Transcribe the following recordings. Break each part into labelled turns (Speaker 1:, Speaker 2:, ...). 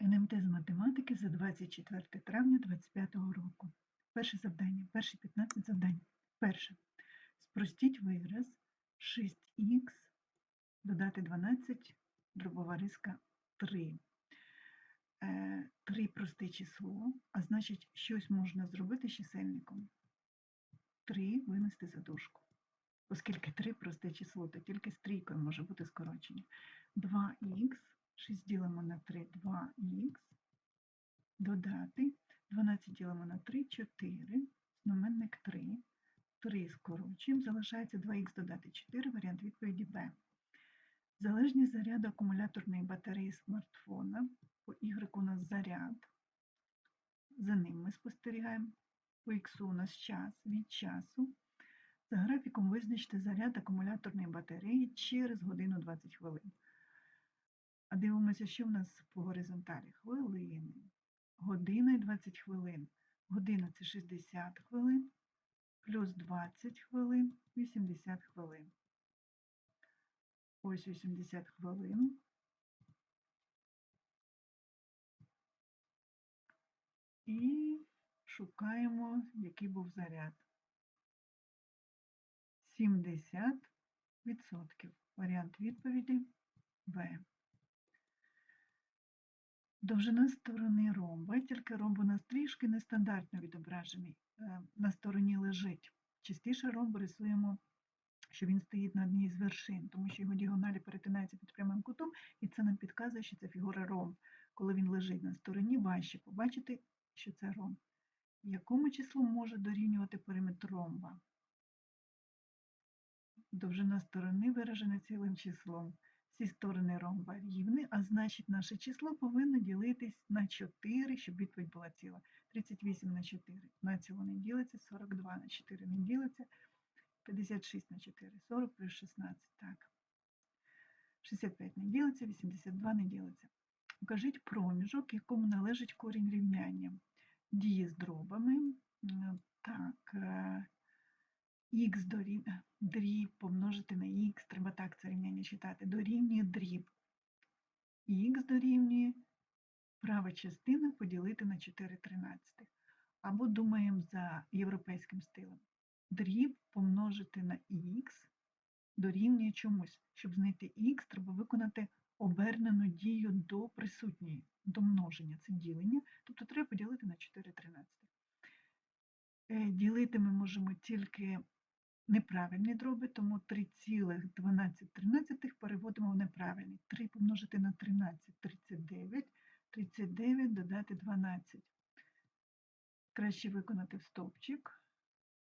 Speaker 1: НМТ з математики за 24 травня 2025 року. Перше завдання, перші 15 завдань. Перше. Спростіть вираз 6х додати 12, дробова риска 3. Е, 3 просте число, а значить, щось можна зробити з чисельником. 3 винести за дужку. Оскільки 3 просте число, то тільки з трійкою може бути скорочення. 2х, 6 ділимо на 3, 2х, додати, 12 ділимо на 3, 4, знаменник 3, 3 скорочуємо, залишається 2х додати 4, варіант відповіді Б. Залежність заряду акумуляторної батареї смартфона, по Y у нас заряд, за ним ми спостерігаємо, по X у нас час від часу. За графіком визначте заряд акумуляторної батареї через годину 20 хвилин. А дивимося, що в нас по горизонталі. Хвилини. Година і 20 хвилин. Година це 60 хвилин, плюс 20 хвилин, 80 хвилин. Ось 80 хвилин. І шукаємо, який був заряд. 70%. Варіант відповіді В. Довжина сторони ромба, тільки ромб у нас трішки нестандартно відображений. е, На стороні лежить. Частіше ромб рисуємо, що він стоїть на одній з вершин, тому що його діагоналі перетинаються під прямим кутом, і це нам підказує, що це фігура ромб. Коли він лежить на стороні, важче побачити, що це ромб. Якому числу може дорівнювати периметр ромба? Довжина сторони виражена цілим числом. Всі сторони ромба рівні, а значить наше число повинно ділитись на 4, щоб відповідь була ціла. 38 на 4 на ціло не ділиться, 42 на 4 не ділиться, 56 на 4, 40 плюс 16, так. 65 не ділиться, 82 не ділиться. Укажіть проміжок, якому належить корінь рівняння. Дії з дробами. Так, е, х дорівнює дріб помножити на х, треба так це рівняння читати, дорівнює дріб. х дорівнює права частина поділити на 4 тринадцятих. Або думаємо за європейським стилем. Дріб помножити на х дорівнює чомусь. Щоб знайти х, треба виконати обернену дію до присутньої, до множення, це ділення, тобто треба поділити на 4 тринадцятих. Е, Ділити ми можемо тільки неправильні дроби, тому 3,12 переводимо в неправильний. 3 помножити на 13 – 39, 39 додати 12. Краще виконати в стовпчик.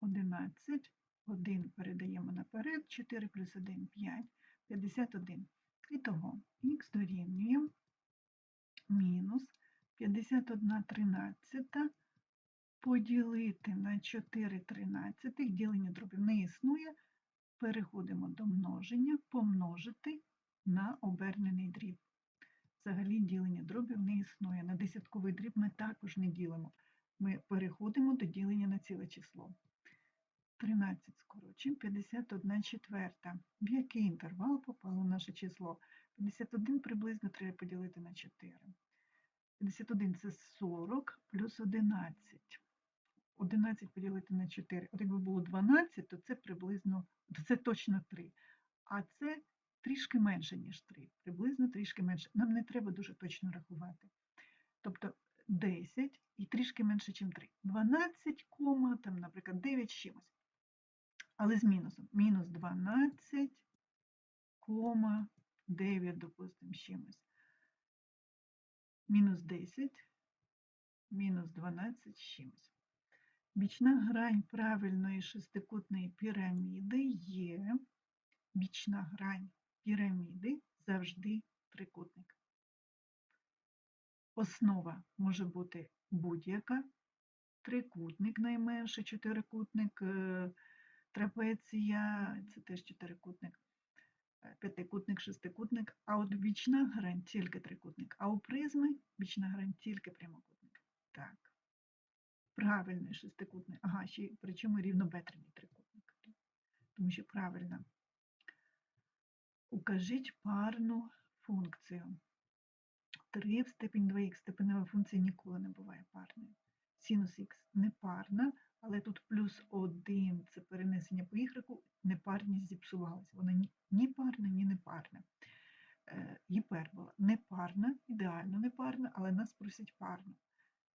Speaker 1: 11, 1 передаємо наперед, 4 плюс 1 – 5, 51. І того х дорівнює мінус 51 тринадцята поділити на 4 тринадцятих, ділення дробів не існує, переходимо до множення, помножити на обернений дріб. Взагалі ділення дробів не існує. На десятковий дріб ми також не ділимо. Ми переходимо до ділення на ціле число. 13 скорочуємо, 51 четверта. В який інтервал попало наше число? 51 приблизно треба поділити на 4. 51 це 40 плюс 11. 11 поділити на 4. От якби було 12, то це приблизно, це точно 3. А це трішки менше, ніж 3. Приблизно трішки менше. Нам не треба дуже точно рахувати. Тобто 10 і трішки менше, ніж 3. 12, кома, там, наприклад, 9 з чимось. Але з мінусом. Мінус 12, кома, 9, допустимо, з чимось. Мінус 10, мінус 12 з чимось. Бічна грань правильної шестикутної піраміди є бічна грань піраміди завжди трикутник. Основа може бути будь-яка, трикутник найменше, чотирикутник, е, трапеція, це теж чотирикутник, е, п'ятикутник, шестикутник, а от бічна грань тільки трикутник, а у призми бічна грань тільки прямокутник. Так. Правильний шестикутний, ага, ще причому рівнобедрений трикутник. Тому що правильно. Укажіть парну функцію. 3 в степені 2х. Степенева функція ніколи не буває парною. Синус х не парна, але тут плюс 1 це перенесення по y, непарність зіпсувалася. Вона ні, парна, ні непарна. Е, гіпербола непарна, ідеально непарна, але нас просять парну.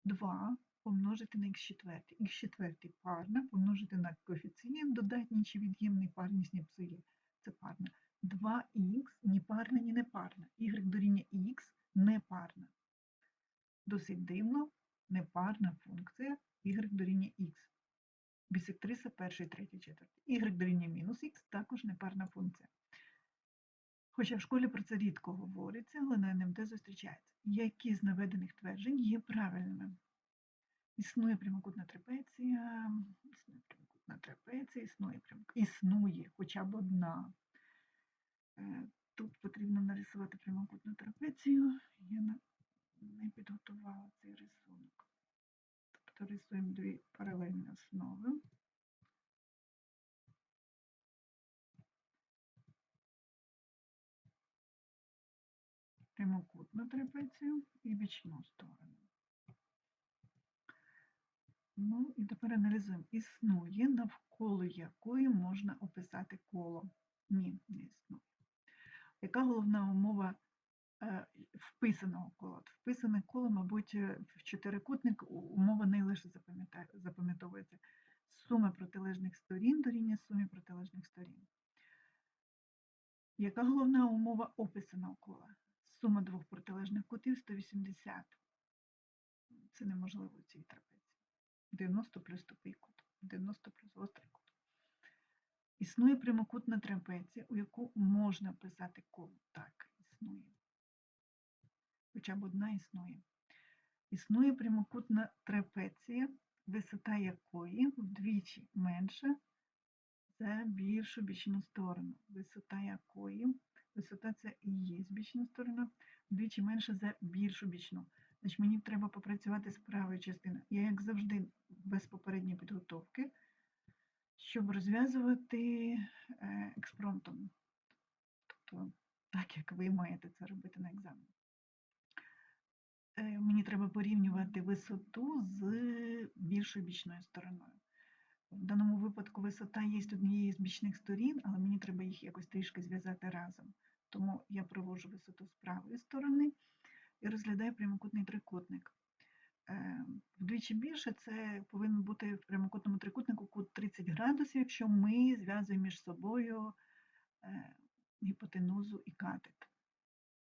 Speaker 1: 2 помножити на х четвертий. Х четвертий парна, помножити на коефіцієнт додатній чи від'ємний парність не псує. Це парна. 2х ні парна, ні непарна. Y дорівнює х непарна. Досить дивно, непарна функція y дорівнює х. Бісектриса перший, третій, четвертий. Y дорівнює мінус х також непарна функція. Хоча в школі про це рідко говориться, але на НМТ зустрічається. Які з наведених тверджень є правильними? Існує прямокутна трапеція, існує прямокутна трапеція, існує прямокутна, існує хоча б одна. Е, Тут потрібно нарисувати прямокутну трапецію. Я не підготувала цей рисунок. Тобто рисуємо дві паралельні основи. Прямокутну трапецію і бічну сторону. Ну і тепер аналізуємо. Існує, навколо якої можна описати коло. Ні, не існує. Яка головна умова е, вписаного кола? Вписане коло, мабуть, е, в чотирикутник умова запам'ятає- запам'ятовується. Сума протилежних сторін дорівнює сумі протилежних сторін. Яка головна умова описаного кола? Сума двох протилежних кутів 180. Це неможливо у цій трапеції. 90 плюс тупий кут, 90 плюс гострий кут. Існує прямокутна трапеція, у яку можна писати коло. Так, існує. Хоча б одна існує. Існує прямокутна трапеція, висота якої вдвічі менша за більшу бічну сторону. Висота якої, висота це і є бічна сторона, вдвічі менша за більшу бічну. Значить, мені треба попрацювати з правою частиною. Я, як завжди, без попередньої підготовки, щоб розв'язувати е, експромтом. Тобто, так як ви маєте це робити на екзамені. Е, Мені треба порівнювати висоту з більшою бічною стороною. В даному випадку висота є з однієї з бічних сторін, але мені треба їх якось трішки зв'язати разом. Тому я проводжу висоту з правої сторони і розглядаю прямокутний трикутник. Е, Вдвічі більше це повинен бути в прямокутному трикутнику кут 30 градусів, якщо ми зв'язуємо між собою е, гіпотенузу і катет.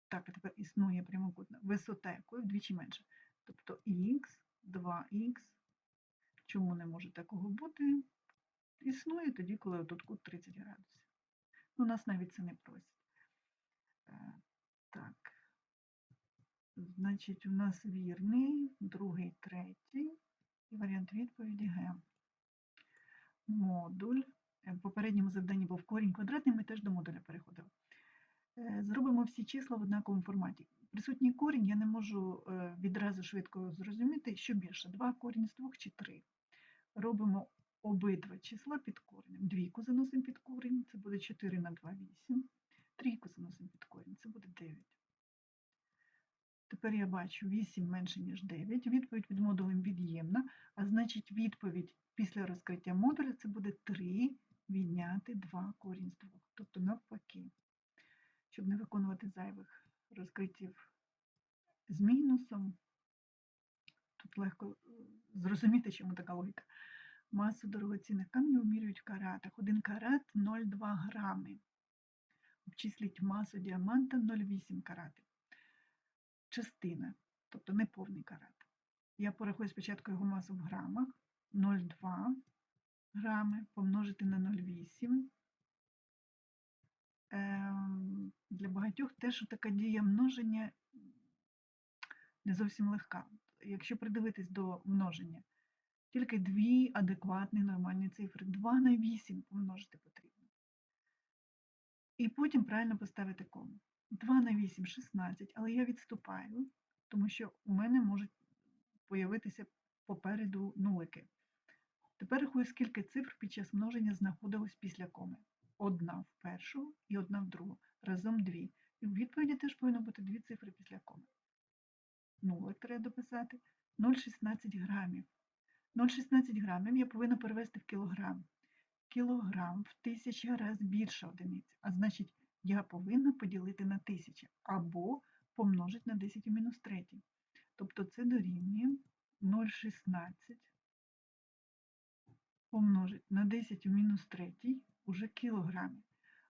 Speaker 1: Так, тепер існує прямокутна висота якої вдвічі менше. Тобто х, 2х. Чому не може такого бути? Існує тоді, коли тут кут 30 градусів. Ну, нас навіть це не просять. Е, Так. Значить, у нас вірний, другий, третій. І варіант відповіді Г. Модуль. Е, В попередньому завданні був корінь квадратний, ми теж до модуля переходили. Е, Зробимо всі числа в однаковому форматі. Присутній корінь я не можу е, відразу швидко зрозуміти, що більше, 2 корінь з 2 чи 3. Робимо обидва числа під коренем. Двійку заносимо під корінь, це буде 4 на 2, 8. Трійку заносимо під корінь, це буде 9. Тепер я бачу 8 менше, ніж 9. Відповідь під модулем від'ємна, а значить відповідь після розкриття модуля це буде 3 відняти 2 корінь з 2. Тобто навпаки, щоб не виконувати зайвих розкриттів з мінусом. Тут легко е, зрозуміти, чому така логіка. Масу дорогоцінних каменів вимірюють в каратах. 1 карат 0,2 грами. Обчисліть масу діаманта 0,8 каратів. Частина, тобто не повний карат. Я порахую спочатку його масу в грамах. 0,2 грами помножити на 0,8. Ем, Для багатьох теж така дія множення не зовсім легка. Якщо придивитись до множення, тільки дві адекватні нормальні цифри. 2 на 8 помножити потрібно. І потім правильно поставити кому. 2 на 8 – 16, але я відступаю, тому що у мене можуть появитися попереду нулики. Тепер рахую, скільки цифр під час множення знаходилось після коми. Одна в першу і одна в другу. Разом дві. І в відповіді теж повинно бути дві цифри після коми. нулик треба дописати, 0,16 грамів. 0,16 грамів я повинна перевести в кілограм. Кілограм в тисячі разів більша одиниця, а значить, я повинна поділити на тисячі або помножити на 10 у мінус 3. Тобто це дорівнює 0,16 помножить на 10 у мінус 3 уже кілограмів.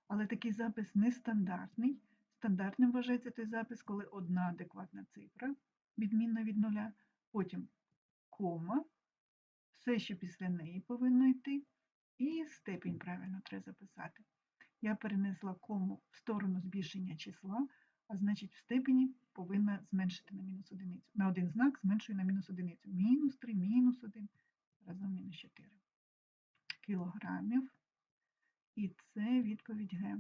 Speaker 1: Але такий запис нестандартний. Стандартним вважається той запис, коли одна адекватна цифра, відмінна від нуля, потім кома, все, що після неї повинно йти, і степінь правильно треба записати. Я перенесла кому в сторону збільшення числа, а значить в степені повинна зменшити на мінус одиницю. На один знак зменшую на мінус одиницю. Мінус 3, мінус 1, разом мінус 4 кілограмів. І це відповідь Г.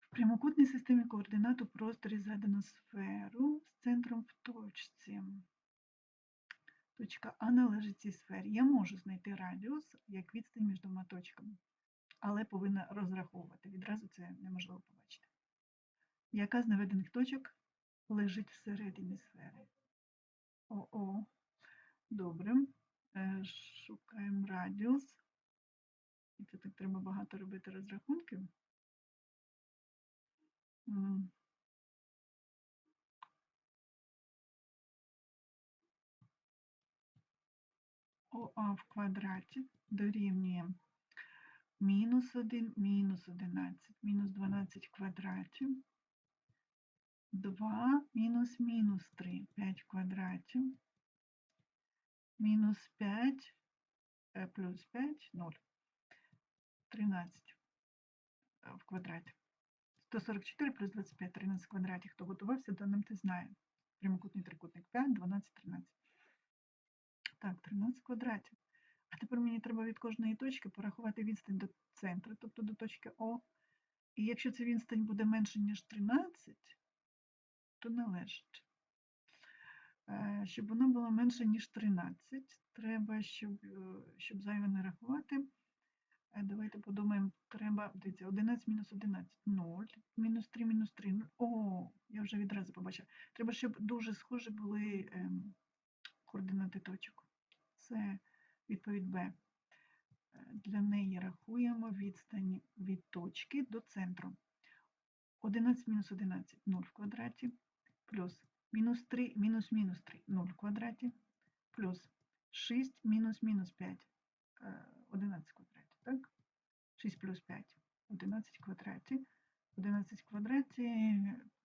Speaker 1: В прямокутній системі координат у просторі задано сферу з центром в точці. Точка А належить цій сфері. Я можу знайти радіус як відстань між двома точками, але повинна розраховувати. Відразу це неможливо побачити. Яка з наведених точок лежить всередині сфери? О-о. Добре. Е, Шукаємо радіус. І це так треба багато робити розрахунків. ОА в квадраті дорівнює мінус 1, мінус 11, мінус 12 в квадраті, 2, мінус мінус 3, 5 в квадраті, мінус 5 е, плюс 5, 0, 13 е, в квадраті. 144 плюс 25, 13 в квадраті. Хто готувався, даним ти знає. Прямокутний трикутник 5, 12, 13. Так, 13 квадратів. А тепер мені треба від кожної точки порахувати відстань до центру, тобто до точки О. І якщо ця відстань буде менше, ніж 13, то належить. Е, Щоб вона була менше, ніж 13, треба, щоб, е, щоб зайве не рахувати. Е, Давайте подумаємо, треба, дивіться, 11 мінус 11, 0, мінус 3, мінус 3, 0. О, я вже відразу побачила. Треба, щоб дуже схожі були ем, координати точок. Це відповідь Б. Е, Для неї рахуємо відстань від точки до центру. 11 мінус 11 0 в квадраті, плюс мінус 3 мінус мінус 3 0 в квадраті, плюс 6 мінус мінус 5 е, 11 в квадраті, так? 6 плюс 5 11 в квадраті. 11 в квадраті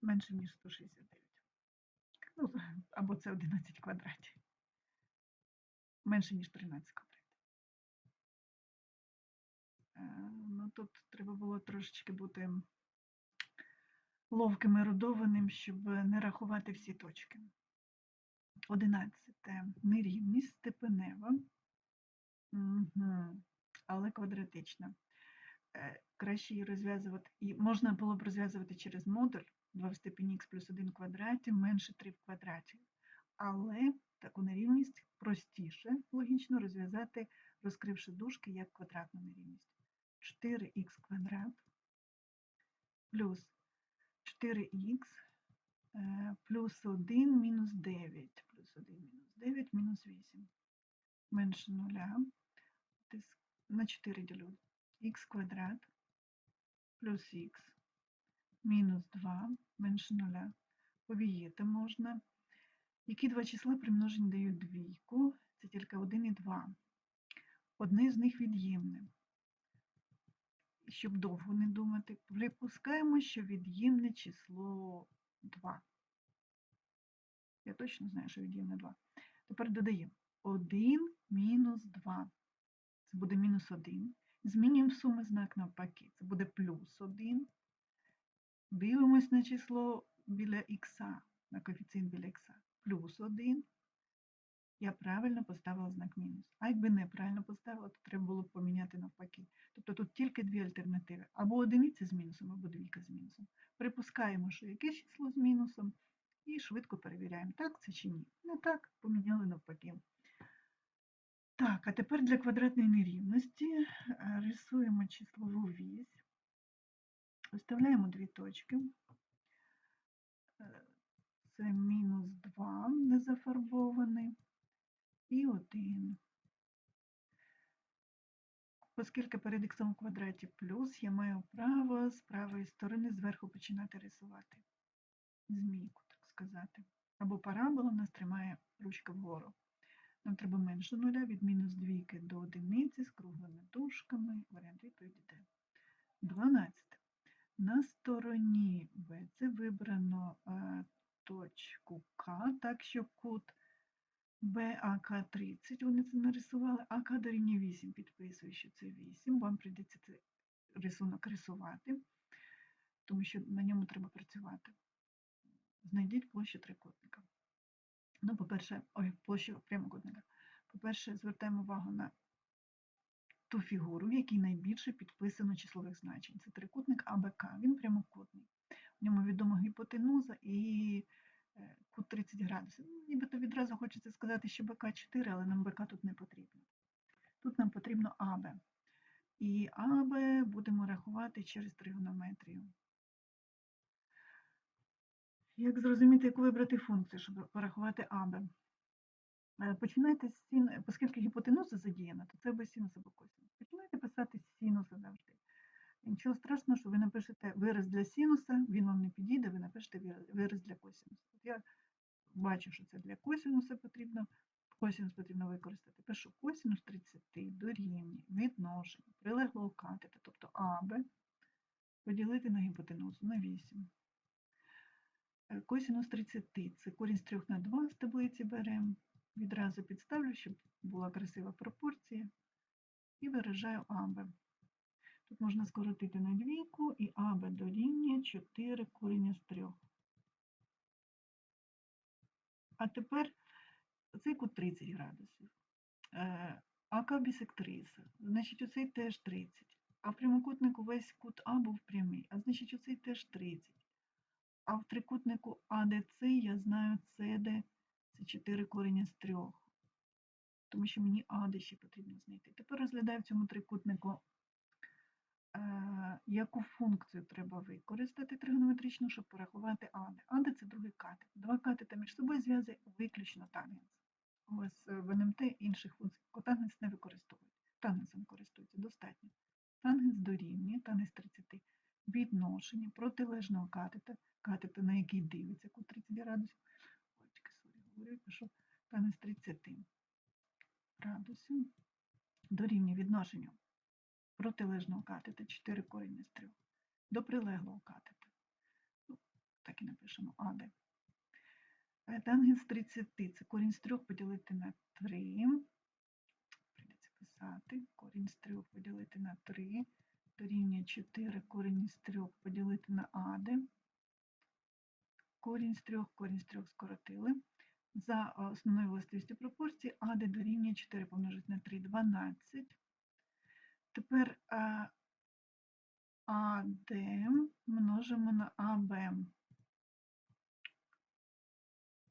Speaker 1: менше, ніж 169. Ну, або це 11 в квадраті менше, ніж 13 квадратів. Е, Ну, тут треба було трошечки бути ловким і родованим, щоб не рахувати всі точки. 11. Нерівність степенева, угу. але квадратична. Е, Краще її розв'язувати. І можна було б розв'язувати через модуль 2 в степені х плюс 1 в квадраті менше 3 в квадраті. Але таку нерівність простіше логічно розв'язати, розкривши дужки як квадратну нерівність. 4х квадрат плюс 4х е, плюс 1 мінус 9, плюс 1 мінус 9 мінус 8. Менше нуля. На 4 ділю. х квадрат плюс х мінус 2 менше нуля. Повіяти можна. Які два числа примножені дають двійку? Це тільки 1 і 2. Одне з них від'ємне. Щоб довго не думати, припускаємо, що від'ємне число 2. Я точно знаю, що від'ємне 2. Тепер додаємо 1 мінус 2. Це буде мінус 1. Змінюємо суми знак навпаки. Це буде плюс 1. Дивимось на число біля х, на коефіцієнт біля х плюс 1, я правильно поставила знак мінус. А якби неправильно поставила, то треба було б поміняти навпаки. Тобто тут тільки дві альтернативи. Або одиниця з мінусом, або двійка з мінусом. Припускаємо, що якесь число з мінусом, і швидко перевіряємо, так це чи ні. Не так, поміняли навпаки. Так, а тепер для квадратної нерівності е, рисуємо числову вісь, виставляємо дві точки. Це мінус 2 незафарбований і 1. Оскільки перед х у квадраті плюс, я маю право з правої сторони зверху починати рисувати. Змійку, так сказати. Або парабола в нас тримає ручка вгору. Нам треба менше нуля від мінус двійки до одиниці з круглими дужками. Варіант відповіді Д. 12. На стороні В це вибрано е, точку К, так що кут БАК 30, вони це нарисували, АК дорівнює 8, підписую, що це 8, вам прийдеться цей рисунок рисувати, тому що на ньому треба працювати. Знайдіть площу трикутника. Ну, по-перше, ой, площу прямокутника. По-перше, звертаємо увагу на ту фігуру, в якій найбільше підписано числових значень. Це трикутник АБК, він прямокутний. В ньому відома гіпотенуза і кут 30 градусів. Ну, Нібито відразу хочеться сказати, що БК 4, але нам БК тут не потрібно. Тут нам потрібно АБ. І АБ будемо рахувати через тригонометрію. Як зрозуміти, яку вибрати функцію, щоб порахувати АБ? Е, Починайте з син, оскільки гіпотенуза задіяна, то це або синус або косинус. Починайте писати з синуса завжди. Нічого страшного, що ви напишете вираз для синуса, він вам не підійде, ви напишете вираз- для косинуса. От я бачу, що це для косинуса потрібно. Косинус потрібно використати. Пишу косинус 30 дорівнює відношення прилеглого катета, тобто АБ, поділити на гіпотенузу на 8. Е, Косинус 30 це корінь з 3 на 2 з таблиці беремо. Відразу підставлю, щоб була красива пропорція. І виражаю АБ. Тут можна скоротити на двійку, і АБ дорівнює 4 коріння з 3. А тепер цей кут 30 градусів. Е, АК бісектриса. Значить, оцей теж 30. А в прямокутнику весь кут А був прямий. А значить, оцей теж 30. А в трикутнику АДЦ я знаю СД це 4 корення з 3. Тому що мені АД ще потрібно знайти. Тепер розглядаю в цьому трикутнику, яку функцію треба використати тригонометричну, щоб порахувати АД. АД це другий катет. Два катета між собою зв'язує виключно тангенс. Вас е, в НМТ інших функцій котангенс не використовують. Тангенсом користуються достатньо. Тангенс дорівнює, тангенс 30, відношення протилежного катета, катета, на який дивиться кут 30 градусів. Ой, тільки сорі, говорю, пишу тангенс 30 градусів дорівнює відношенню протилежного катета 4 коріння з 3 до прилеглого катета. Ну, так і напишемо АД. Е, Тангенс 30 це корінь з 3 поділити на 3. Прийдеться писати. Корінь з 3 поділити на 3. Дорівнює 4 корінь з 3 поділити на АД. Корінь з 3, корінь з 3 скоротили. За е, основною властивістю пропорції АД дорівнює 4 помножити на 3 – 12. Тепер е, АД множимо на АБ.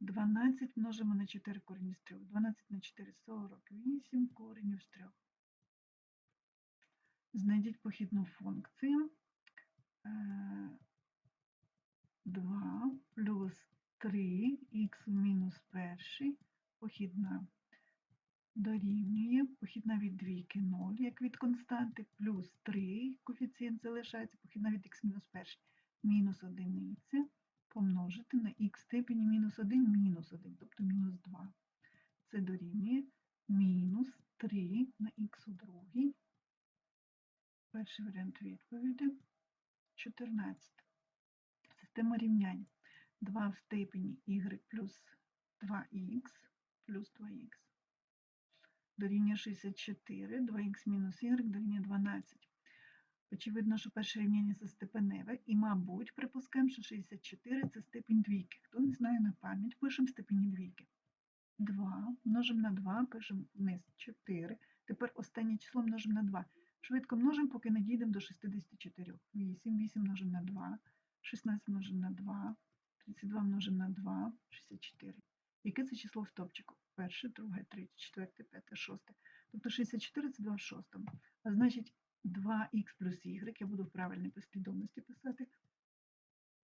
Speaker 1: 12 множимо на 4 корінь з 3. 12 на 4 – 48 коренів з 3. Знайдіть похідну функцію. Е, 2 плюс 3 х в мінус перший похідна дорівнює, похідна від двійки 0, як від константи, плюс 3, коефіцієнт залишається, похідна від х мінус перший, мінус одиниця, помножити на х степені мінус 1, мінус 1, тобто мінус 2. Це дорівнює мінус 3 на х у другій. Перший варіант відповіді 14. Система рівнянь 2 в степені y плюс 2х плюс 2х дорівнює 64, 2х мінус y дорівнює 12. Очевидно, що перше рівняння це степеневе, і, мабуть, припускаємо, що 64 це степінь двійки. Хто не знає на пам'ять, пишемо степені двійки. 2 множимо на 2, пишемо вниз 4. Тепер останнє число множимо на 2. Швидко множимо, поки не дійдемо до 64. 8, 8 множимо на 2, 16 множимо на 2, 32 множимо на 2, 64. Яке це число в стопчику? Перше, друге, третє, четверте, п'яте, шосте. Тобто 64 це 2 в шостому. А значить 2х плюс y, я буду в правильній послідовності писати,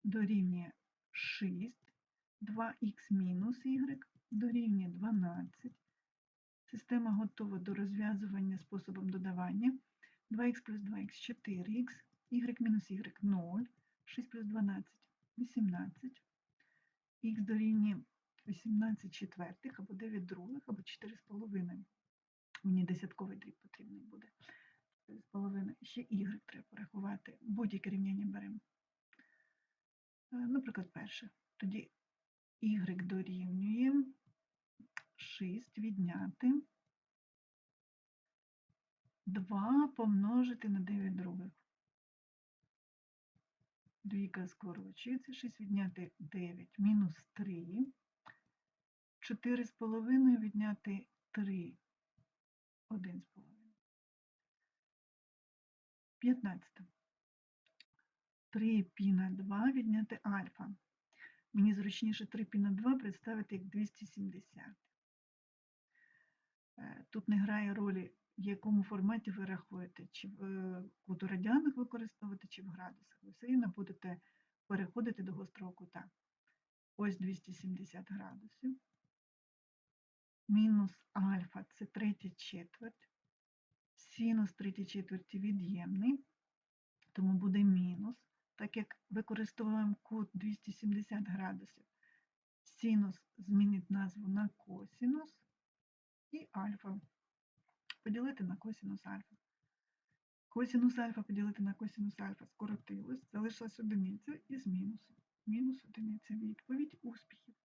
Speaker 1: дорівнює 6. 2х мінус y дорівнює 12. Система готова до розв'язування способом додавання. 2х плюс 2х 4х, y мінус y 0, 6 плюс 12 18, х дорівнює 18 четвертих або 9 других, або 4 з половиною. Мені десятковий дріб потрібний буде. 4 з половиною. Ще y треба порахувати. Будь-яке рівняння беремо. Е, Наприклад, перше. Тоді y дорівнює 6 відняти 2 помножити на 9 других. Двійка скорочується, 6 відняти 9, мінус 3. 4 з половиною відняти 3, 1 з половиною. 15. 3 пі на 2 відняти альфа. Мені зручніше 3 пі на 2 представити як 270. Е, Тут не грає ролі, в якому форматі ви рахуєте, чи в е, куту радіанах використовувати, чи в градусах. Ви все рівно будете переходити до гострого кута. Ось 270 градусів. Мінус альфа це третя четверть. Синус третій четверті від'ємний, тому буде мінус. Так як використовуємо кут 270 градусів, синус змінить назву на косинус і альфа. Поділити на косинус альфа. Косинус альфа поділити на косинус альфа скоротилось, залишилась одиниця із мінусом. Мінус одиниця. Відповідь успіхів.